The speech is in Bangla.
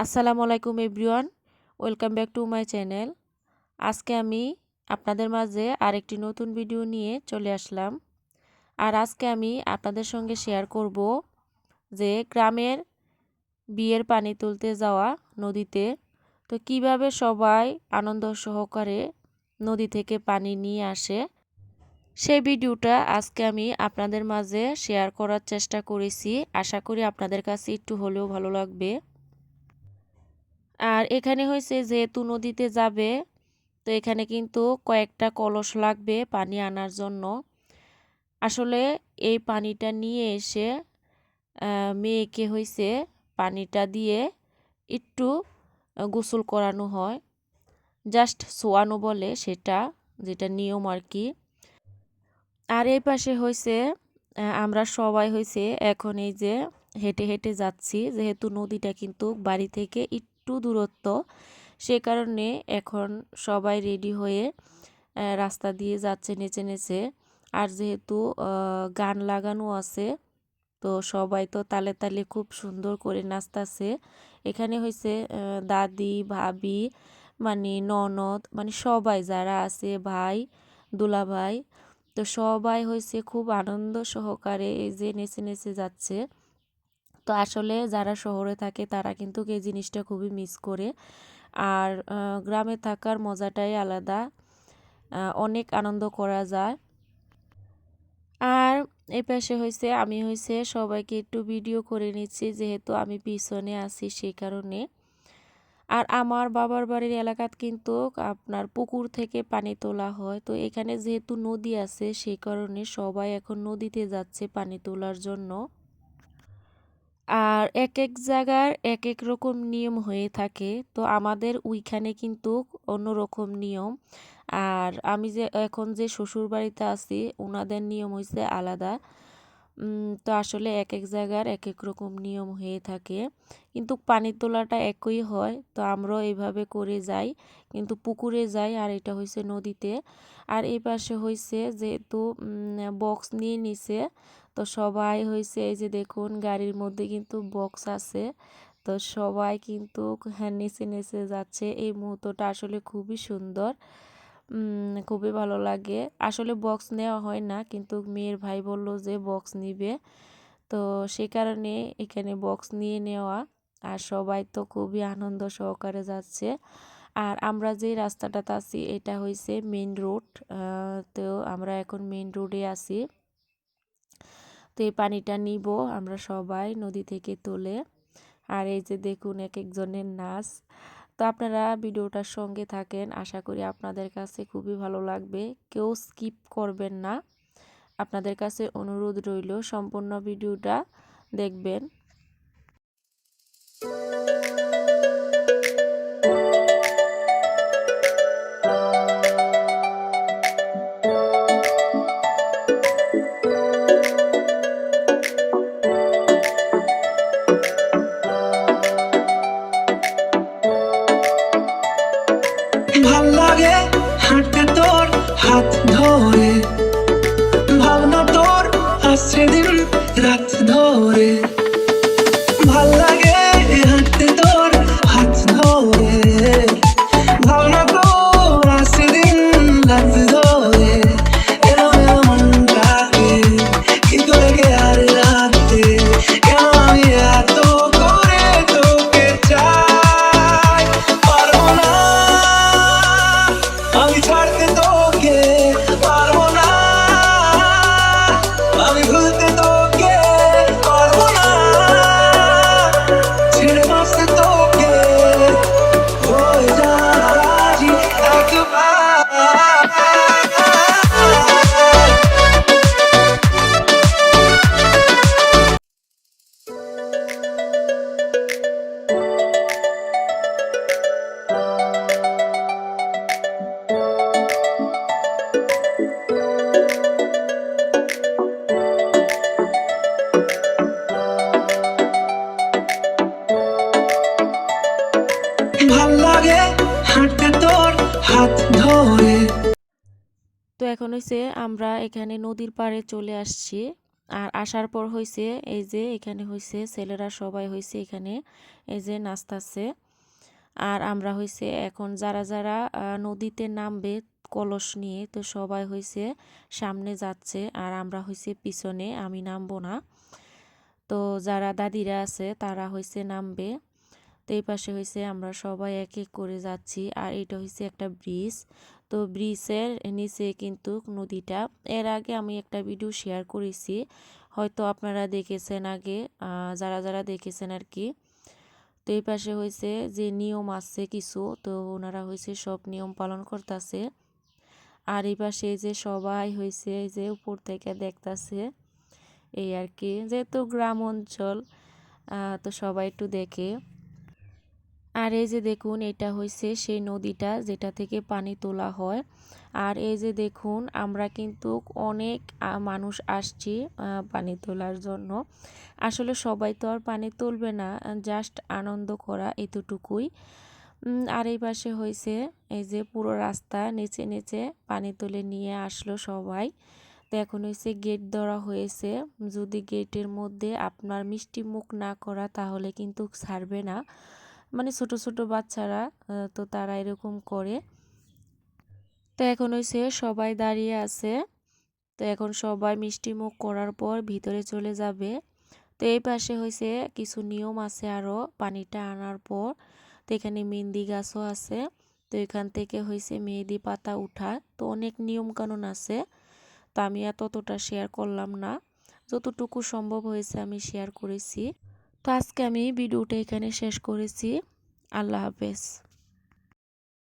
আসসালামু আলাইকুম everyone, welcome back to my channel. আজকে আমি আপনাদের মাঝে আরেকটি নতুন ভিডিও নিয়ে চলে আসলাম। আর আজকে আমি আপনাদের সঙ্গে শেয়ার করব যে গ্রামের বিয়ের পানি তুলতে যাওয়া নদীতে তো কীভাবে সবাই আনন্দ সহকারে নদী থেকে পানি নিয়ে আসে, সেই ভিডিওটা আজকে আমি আপনাদের মাঝে শেয়ার করার চেষ্টা করেছি। আশা করি আপনাদের কাছে একটু হলেও ভালো লাগবে। আর এখানে হয়েছে যেহেতু নদীতে যাবে, তো এখানে কিন্তু কয়েকটা কলস লাগবে পানি আনার জন্য। আসলে এই পানিটা নিয়ে এসে মেয়েকে হয়েছে পানিটা দিয়ে একটু গোসল করানো হয়। জাস্ট সোয়ানো বলে সেটা, যেটা নিয়ম আর কি। আর এই পাশে হয়েছে আমরা সবাই হয়েছে এখন এই যে হেঁটে হেঁটে যাচ্ছি, যেহেতু নদীটা কিন্তু বাড়ি থেকে একটু দূরত্ব। সে কারণে এখন সবাই রেডি হয়ে রাস্তা দিয়ে যাচ্ছে নেচে নেচে। আর যেহেতু গান লাগানো আছে, তো সবাই তো তালে তালে খুব সুন্দর করে নাচতেছে। এখানে হয়েছে দাদি, ভাবি মানে ননদ মানে সবাই যারা আছে, ভাই দুলা ভাই তো সবাই হয়েছে খুব আনন্দ সহকারে এই যে নেচে নেচে যাচ্ছে। তো আসলে যারা শহরে থাকে তারা কিন্তু এই জিনিসটা খুবই মিস করে। আর গ্রামে থাকার মজাটাই আলাদা। অনেক আনন্দ করা যায়। আর এই পাশে হয়েছে আমি হয়েছে সবাইকে একটু ভিডিও করে নিচ্ছি, যেহেতু আমি পিছনে আছি সেই কারণে। আর আমার বাবার বাড়ির এলাকাত কিন্তু আপনার পুকুর থেকে পানি তোলা হয়। তো এখানে যেহেতু নদী আছে সেই কারণে সবাই এখন নদীতে যাচ্ছে পানি তোলার জন্য। আর এক এক জায়গার এক এক রকম নিয়ম হয়ে থাকে। তো আমাদের ওইখানে কিন্তু অন্যরকম নিয়ম। আর আমি যে এখন যে শ্বশুর বাড়িতে আছি ওনাদের নিয়ম হয়েছে আলাদা। তো আসলে এক এক জায়গার এক এক রকম নিয়ম হয়ে থাকে। কিন্তু পানির তোলাটা একই হয়। তো আমরাও এইভাবে করে যাই। কিন্তু পুকুরে যাই, আর এটা হয়েছে নদীতে। আর এই পাশে হয়েছে যেহেতু বক্স নিয়ে নিছে। তো সবাই হয়েছে এই যে দেখুন, গাড়ির মধ্যে কিন্তু বক্স আছে। তো সবাই কিন্তু হ্যাঁ নেচে নেচে যাচ্ছে। এই মুহূর্তটা আসলে খুবই সুন্দর। খুবই ভালো লাগে। আসলে বক্স নেওয়া হয় না, কিন্তু মেয়ের ভাই বলল যে বক্স নিবে। তো সে কারণে এখানে বক্স নিয়ে নেওয়া। আর সবাই তো খুবই আনন্দ সহকারে যাচ্ছে। আর আমরা যে রাস্তাটাতে আছি, এটা হয়েছে মেন রোড তো আমরা এখন মেন রোডে আছি। তো এই পানিটা নিব আমরা সবাই নদী থেকে তুলে। আর এই যে দেখুন এক একজনের নাচ। তো আপনারা ভিডিওটার সঙ্গে থাকেন, আশা করি আপনাদের কাছে খুবই ভালো লাগবে। কেউ স্কিপ করবেন না। আপনাদের কাছে অনুরোধ রইল সম্পূর্ণ ভিডিওটা দেখবেন। লাগে হাঁটতে তোর হাত ধরে। তো এখন হয়েছে আমরা এখানে নদীর পাড়ে চলে আসছি। আর আসার পর হইছে এই যে এখানে হইছে, ছেলেরা সবাই হইছে এখানে এই যে নাচতাছে। আর আমরা হইছে এখন যারা যারা নদীতে নামবে কলস নিয়ে, তো সবাই হইছে সামনে যাচ্ছে। আর আমরা হইছে পিছনে, আমি নামবো না। তো যারা দাদিরা আছে, তারা হইছে নামবে। তো এই পাশে হইছে আমরা সবাই এক এক করে যাচ্ছি, আর এটা হইছে একটা ব্রিজ। তো ব্রিজের নিচে কিন্তু নদীটা। এর আগে আমি একটা ভিডিও শেয়ার করেছি, হয়তো আপনারা দেখেছেন আগে যারা যারা দেখেছেন আর কি। তো এই পাশে হয়েছে যে নিয়ম আছে কিছু, তো ওনারা হয়েছে সব নিয়ম পালন করতেছে। আর এই পাশে যে সবাই হয়েছে যে উপর থেকে দেখতাছে, এই আর কি। যেহেতু গ্রাম অঞ্চল তো সবাই একটু দেখে। আর এই যে দেখুন, এটা হয়েছে সেই নদীটা যেটা থেকে পানি তোলা হয়। আর এই যে দেখুন, আমরা কিন্তু অনেক মানুষ আসছি পানি তোলার জন্য। আসলে সবাই তো আর পানি তুলবে না, জাস্ট আনন্দ করা এতটুকুই। আর এই পাশে হয়েছে এই যে পুরো রাস্তা, নিচে নিচে পানি তুলে নিয়ে আসলো সবাই। তো এখন হয়েছে গেট ধরা হয়েছে। যদি গেটের মধ্যে আপনার মিষ্টি মুখ না করা, তাহলে কিন্তু ছাড়বে না। মানে ছোট ছোট বাচ্চারা তো তারা এরকম করে। তো এখন হয়েছে সবাই দাঁড়িয়ে আছে। তো এখন সবাই মিষ্টি মুখ করার পর ভিতরে চলে যাবে। তো এই পাশে হয়েছে কিছু নিয়ম আছে আরও পানিটা আনার পর। তো এখানে মেহেন্দি গাছও আছে। তো এখান থেকে হয়েছে মেহেদি পাতা উঠা। তো অনেক নিয়ম কানুন আছে। তো আমি এতটা শেয়ার করলাম না। যতটুকু সম্ভব হয়েছে আমি শেয়ার করেছি। তো আজকে আমি ভিডিওটা এখানে শেষ করেছি। আল্লাহ হাফেজ।